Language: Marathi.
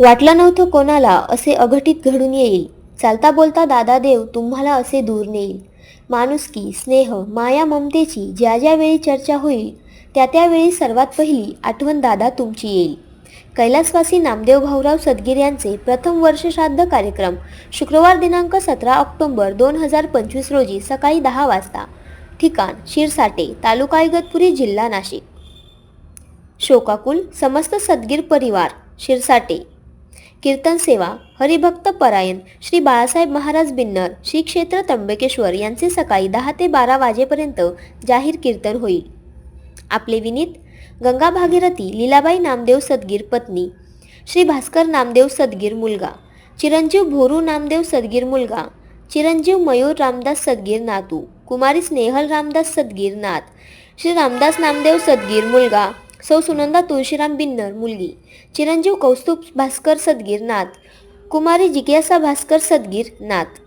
वाटलं नव्हतं कोणाला असे अघटित घडून येईल. चालता बोलता दादा देव तुम्हाला असे दूर नेईल. माणुसकी स्नेह माया ममतेची ज्या ज्यावेळी चर्चा होईल त्या त्यावेळी सर्वात पहिली आठवण दादा तुमची येईल. कैलासवासी नामदेव भाऊराव सदगीर यांचे प्रथम वर्ष श्राद्ध कार्यक्रम शुक्रवार दिनांक सतरा ऑक्टोंबर दोन हजार पंचवीस रोजी सकाळी दहा वाजता. ठिकाण शिरसाटे तालुका इगतपुरी जिल्हा नाशिक. शोकाकुल समस्त सदगीर परिवार शिरसाटे. कीर्तन सेवा हरिभक्त परायण श्री बाळासाहेब महाराज बिन्नर श्री क्षेत्र त्र्यंबकेश्वर यांचे सकाळी दहा ते बारा वाजेपर्यंत जाहीर कीर्तन होईल. आपले विनीत गंगा भागीरथी लीलाबाई नामदेव सदगीर पत्नी श्री भास्कर नामदेव सदगीर मुलगा चिरंजीव भोरू नामदेव सदगीर मुलगा चिरंजीव मयूर रामदास सदगीर नातू कुमारी स्नेहल रामदास सदगीर नाथ श्री रामदास नामदेव सदगीर मुलगा सौ सुनंदा तुळशीराम बिन्नर मुलगी. चिरंजीव कौस्तुभ भास्कर सदगीर नाथ कुमारी जिज्ञासा भास्कर सदगीर नाथ